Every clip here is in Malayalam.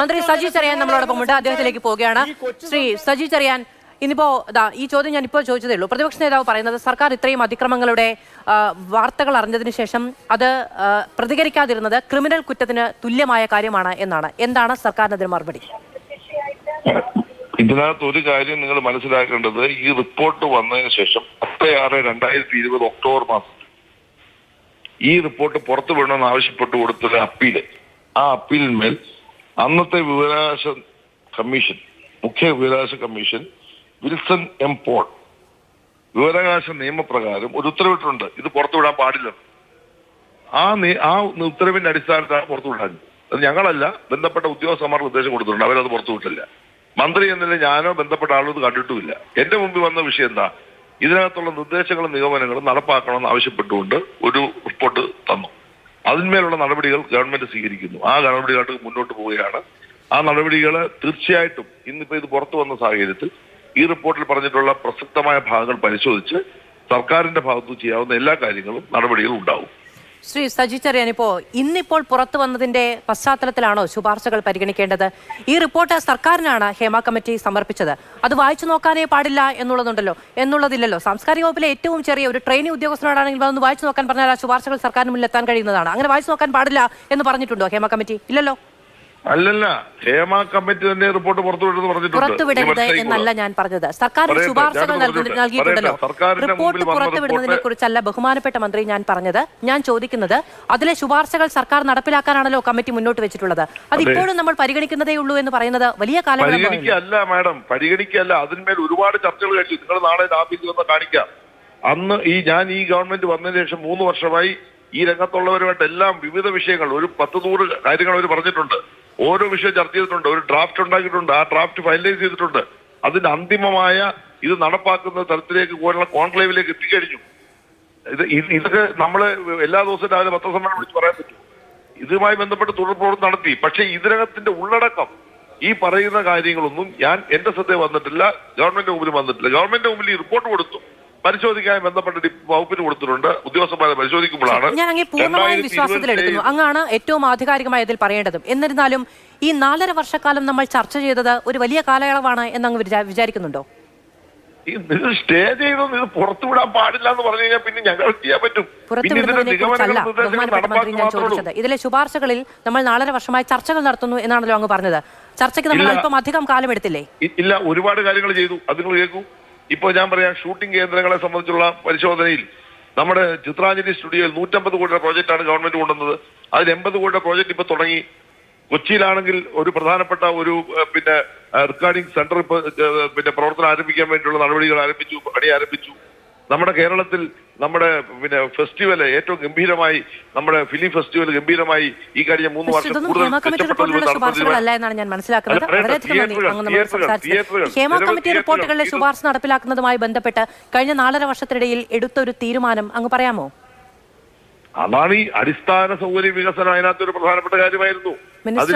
മന്ത്രി സജി ചെറിയാൻ നമ്മളോടൊപ്പം ഉണ്ട്. അദ്ദേഹത്തിലേക്ക് പോവുകയാണ്. ശ്രീ സജി ചെറിയാൻ ഇന്നിപ്പോ ദാ ഈ ചോദ്യം ഞാൻ ഇപ്പോൾ ചോദിച്ചതേ ഉള്ളൂ. പ്രതിപക്ഷ നേതാവ് പറയുന്നത് സർക്കാർ ഇത്രയും അതിക്രമങ്ങളുടെ വാർത്തകൾ അറിഞ്ഞതിന് ശേഷം അത് പ്രതികരിക്കാതിരുന്നത് ക്രിമിനൽ കുറ്റത്തിന് തുല്യമായ കാര്യമാണ് എന്നാണ്. എന്താണ് സർക്കാരിന് അതിന് മറുപടി? ഇതിനകത്ത് ഒരു കാര്യം നിങ്ങൾ മനസ്സിലാക്കേണ്ടത് ഈ റിപ്പോർട്ട് വന്നതിന് ശേഷം പത്ത് ആറ് രണ്ടായിരത്തി ഇരുപത് ഒക്ടോബർ മാസം ഈ റിപ്പോർട്ട് പുറത്തു വിടണമെന്ന് ആവശ്യപ്പെട്ട് കൊടുത്തൊരു അപ്പീൽ. ആ അപ്പീലിന്മേൽ അന്നത്തെ വിവരാവകാശ കമ്മീഷൻ മുഖ്യ വിവരാവകാശ കമ്മീഷൻ വിൽസൺ എം പോൾ. വിവരാവകാശ നിയമപ്രകാരം ഒരു ഉത്തരവിട്ടുണ്ട് ഇത് പുറത്തുവിടാൻ പാടില്ല. ആ ആ ഉത്തരവിന്റെ അടിസ്ഥാനത്തിലാണ് പുറത്തുവിടാൻ അത് ഞങ്ങളല്ല ബന്ധപ്പെട്ട ഉദ്യോഗസ്ഥന്മാർ നിർദ്ദേശം കൊടുത്തിട്ടുണ്ട്. അവരത് പുറത്തുവിട്ടില്ല മന്ത്രി എന്നതിൽ ഞാനോ ബന്ധപ്പെട്ട ആളോ ഇത് കണ്ടിട്ടുമില്ല. എന്റെ മുമ്പിൽ വന്ന വിഷയം എന്താ? ഇതിനകത്തുള്ള നിർദ്ദേശങ്ങളും നിഗമനങ്ങളും നടപ്പാക്കണമെന്ന് ആവശ്യപ്പെട്ടുകൊണ്ട് ഒരു റിപ്പോർട്ട് അതിന്മേലുള്ള നടപടികൾ ഗവൺമെന്റ് സ്വീകരിക്കുന്നു. ആ നടപടികളായിട്ട് മുന്നോട്ട് പോവുകയാണ്. ആ നടപടികൾ തീർച്ചയായിട്ടും ഇന്നിപ്പോ ഇത് പുറത്തു വന്ന സാഹചര്യത്തിൽ ഈ റിപ്പോർട്ടിൽ പറഞ്ഞിട്ടുള്ള പ്രസക്തമായ ഭാഗങ്ങൾ പരിശോധിച്ച് സർക്കാരിന്റെ ഭാഗത്തു ചെയ്യാവുന്ന എല്ലാ കാര്യങ്ങളും നടപടികളും ഉണ്ടാവും. ശ്രീ സജി ചെറിയാൻ ഇപ്പോ ഇന്നിപ്പോൾ പുറത്തു വന്നതിന്റെ പശ്ചാത്തലത്തിലാണോ ശുപാർശകൾ പരിഗണിക്കേണ്ടത്? ഈ റിപ്പോർട്ട് സർക്കാരിനാണ് ഹേമ കമ്മിറ്റി സമർപ്പിച്ചത്. അത് വായിച്ചു നോക്കാനേ പാടില്ല എന്നുള്ളതുണ്ടല്ലോ. എന്നുള്ളതില്ലല്ലോ. സാംസ്കാരിക വകുപ്പിലെ ഏറ്റവും ചെറിയ ഒരു ട്രെയിനിങ് ഉദ്യോഗസ്ഥനോടാണെങ്കിൽ അതൊന്ന് വായിച്ചു നോക്കാൻ പറഞ്ഞാൽ ആ ശുപാർശകൾ സർക്കാരിന് മുന്നിൽ എത്താൻ കഴിയുന്നതാണ്. അങ്ങനെ വായിച്ചു നോക്കാൻ പാടില്ല എന്ന് പറഞ്ഞിട്ടുണ്ടോ ഹേമ കമ്മിറ്റി? ഇല്ലല്ലോ? അല്ലല്ല ഹേമ കമ്മിറ്റി തന്നെ റിപ്പോർട്ട് പുറത്തുവിടുന്നു പുറത്തുവിടരുത് എന്നല്ല ഞാൻ പറഞ്ഞത്. സർക്കാർ ശുപാർശകൾ നൽകിയിട്ടുണ്ടല്ലോ. റിപ്പോർട്ട് പുറത്തുവിടുന്നതിനെ കുറിച്ചല്ല ബഹുമാനപ്പെട്ട മന്ത്രി ഞാൻ പറഞ്ഞത്. ഞാൻ ചോദിക്കുന്നത് അതിലെ ശുപാർശകൾ സർക്കാർ നടപ്പിലാക്കാനാണല്ലോ കമ്മിറ്റി മുന്നോട്ട് വെച്ചിട്ടുള്ളത്. അത് ഇപ്പോഴും നമ്മൾ പരിഗണിക്കുന്നതേ ഉള്ളൂ എന്ന് പറയുന്നത് വലിയ കാലങ്ങളല്ല പരിഗണിക്കല്ല മാഡം. പരിഗണിക്കല്ല അതിന്മേൽ ഒരുപാട് ചർച്ചകൾ കഴിച്ചു നിങ്ങൾ നാളെ ആഫീസിൽ വന്ന് കാണിക്കാം. അന്ന് ഈ ഞാൻ ഈ ഗവൺമെന്റ് വന്നതിന് ശേഷം മൂന്ന് വർഷമായി ഈ രംഗത്തുള്ളവരുമായിട്ട് എല്ലാം വിവിധ വിഷയങ്ങൾ ഒരു പത്ത് നൂറ് കാര്യങ്ങൾ അവർ പറഞ്ഞിട്ടുണ്ട്. ഓരോ വിഷയം ചർച്ച ചെയ്തിട്ടുണ്ട്. ഒരു ഡ്രാഫ്റ്റ് ഉണ്ടാക്കിയിട്ടുണ്ട്. ആ ഡ്രാഫ്റ്റ് ഫൈനലൈസ് ചെയ്തിട്ടുണ്ട്. അതിന്റെ അന്തിമമായ ഇത് നടപ്പാക്കുന്ന തരത്തിലേക്ക് പോലുള്ള കോൺക്ലേവിലേക്ക് എത്തിക്കഴിഞ്ഞു. ഇത് ഇത് ഇതൊക്കെ നമ്മൾ എല്ലാ ദിവസവും രാവിലെ പത്രസമ്മേളനം വിളിച്ച് പറയാൻ പറ്റും. ഇതുമായി ബന്ധപ്പെട്ട് തുടർ പ്രവർത്തനം നടത്തി. പക്ഷേ ഇതിനകത്തിന്റെ ഉള്ളടക്കം ഈ പറയുന്ന കാര്യങ്ങളൊന്നും ഞാൻ എന്റെ ശ്രദ്ധയിൽ വന്നിട്ടില്ല. ഗവൺമെന്റ് മുമ്പിൽ വന്നിട്ടില്ല. ഗവൺമെന്റ് മുമ്പിൽ ഈ റിപ്പോർട്ട് കൊടുത്തു. പരിശോധിക്കാൻ ബന്ധപ്പെട്ട വകുപ്പിന് കൊടുത്തിട്ടുണ്ട്. ഉദ്യോഗസ്ഥന്മാരെ പരിശോധിക്കുമ്പോഴാണ് ഞാൻ അങ്ങേ പൂർണമായും 2027 വിശ്വാസത്തിലെടുക്കുന്നു അങ്ങാണ് ഏറ്റവും ആധികാരികമായി ഇതിൽ പറയേണ്ടതും. എന്നിരുന്നാലും ഈ നാലര വർഷക്കാലം നമ്മൾ ചർച്ച ചെയ്തത് ഒരു വലിയ കാലയളവാണ് എന്നങ്ങ് വിചാരിക്കുന്നുണ്ടോ? ഇത് സ്റ്റേ ചെയ്ത് ഇത് പുറത്തുവിടാൻ പാടില്ല എന്ന് പറഞ്ഞു കഴിഞ്ഞാൽ പിന്നെ ഞങ്ങൾ ചെയ്യാൻ പറ്റും. ഇതിലെ ശുപാർശകളിൽ നമ്മൾ നാലര വർഷമായി ചർച്ചകൾ നടത്തുന്നു എന്നാണല്ലോ അങ്ങ് പറഞ്ഞത്. ചർച്ചയ്ക്ക് നമ്മൾ അല്പം അധികം കാലം എടുത്തില്ലേ ഇല്ല ഒരുപാട് കാര്യങ്ങൾ ചെയ്തു. അത് നിങ്ങൾ കേൾക്കൂ. ഇപ്പൊ ഞാൻ പറയാം ഷൂട്ടിംഗ് കേന്ദ്രങ്ങളെ സംബന്ധിച്ചുള്ള പരിശോധനയിൽ നമ്മുടെ ചിത്രാഞ്ജലി സ്റ്റുഡിയോയിൽ നൂറ്റമ്പത് കോടിയുടെ പ്രോജക്റ്റാണ് ഗവൺമെന്റ് കൊണ്ടുവന്നത്. അതിൽ എൺപത് കോടിയുടെ പ്രോജക്റ്റ് ഇപ്പൊ തുടങ്ങി. കൊച്ചിയിലാണെങ്കിൽ ഒരു പ്രധാനപ്പെട്ട ഒരു പിന്നെ റെക്കോർഡിംഗ് സെന്റർ പിന്നെ പ്രവർത്തനം ആരംഭിക്കാൻ വേണ്ടിയുള്ള നടപടികൾ ആരംഭിച്ചു പണി ആരംഭിച്ചു. നമ്മുടെ കേരളത്തിൽ നമ്മുടെ പിന്നെ ഫെസ്റ്റിവൽ ഏറ്റവും ഗംഭീരമായി നമ്മുടെ ഫിലിം ഫെസ്റ്റിവൽ ഗംഭീരമായി ഈ കഴിഞ്ഞ മൂന്ന് വർഷം കൂടുതൽ. റിപ്പോർട്ടുകളിലെ ശുപാർശ നടപ്പിലാക്കുന്നതുമായി ബന്ധപ്പെട്ട് കഴിഞ്ഞ നാലര വർഷത്തിനിടയിൽ എടുത്ത ഒരു തീരുമാനം അങ്ങ് പറയാമോ? അതാണ് ഈ അടിസ്ഥാന സൗകര്യ വികസനം അതിനകത്ത് ഒരു പ്രധാനപ്പെട്ട കാര്യമായിരുന്നു.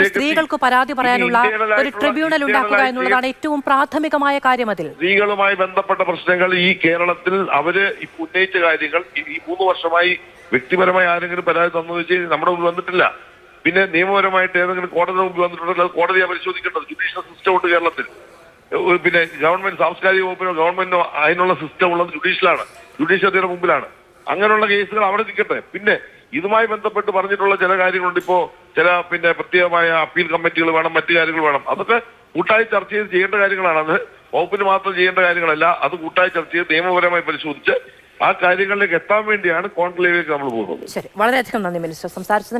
സ്ത്രീകൾക്ക് പരാതി പറയാനുള്ള ഒരു ട്രിബ്യൂണൽ ഉണ്ടാക്കുക എന്നുള്ളതാണ് ഏറ്റവും പ്രാഥമികമായ കാര്യം അതിൽ. സ്ത്രീകളുമായി ബന്ധപ്പെട്ട പ്രശ്നങ്ങൾ ഈ കേരളത്തിൽ അവർ ഉന്നയിച്ച കാര്യങ്ങൾ ഈ- മൂന്ന് വർഷമായി വ്യക്തിപരമായി ആരെങ്കിലും പരാതി തന്നു വെച്ച് നമ്മുടെ മുമ്പിൽ വന്നിട്ടില്ല. പിന്നെ നിയമപരമായിട്ട് ഏതെങ്കിലും കോടതി മുമ്പിൽ വന്നിട്ടുണ്ടെങ്കിൽ അത് കോടതിയെ പരിശോധിക്കേണ്ടത് ജുഡീഷ്യൽ സിസ്റ്റം ഉണ്ട് കേരളത്തിൽ. പിന്നെ ഗവൺമെന്റ് സാംസ്കാരിക വകുപ്പിനോ ഗവൺമെന്റിനോ അതിനുള്ള സിസ്റ്റം ഉള്ളത് ജുഡീഷ്യലാണ് ജുഡീഷ്യറിയുടെ മുമ്പിലാണ്. അങ്ങനെയുള്ള കേസുകൾ അവിടെ നിൽക്കട്ടെ. പിന്നെ ഇതുമായി ബന്ധപ്പെട്ട് പറഞ്ഞിട്ടുള്ള ചില കാര്യങ്ങളുണ്ട്. ഇപ്പോ ചില പിന്നെ പ്രത്യേകമായ അപ്പീൽ കമ്മിറ്റികൾ വേണം മറ്റു കാര്യങ്ങൾ വേണം. അതൊക്കെ കൂട്ടായി ചർച്ച ചെയ്ത് ചെയ്യേണ്ട കാര്യങ്ങളാണ്. അത് വകുപ്പിന് മാത്രം ചെയ്യേണ്ട കാര്യങ്ങളല്ല. അത് കൂട്ടായി ചർച്ച ചെയ്ത് നിയമപരമായി പരിശോധിച്ച് ആ കാര്യങ്ങളിലേക്ക് എത്താൻ വേണ്ടിയാണ് കോൺക്ലേവിലേക്ക് നമ്മൾ പോകുന്നത്. ശരി. വളരെയധികം നന്ദി മിനിസ്റ്റർ. സംസാരിച്ചതിന്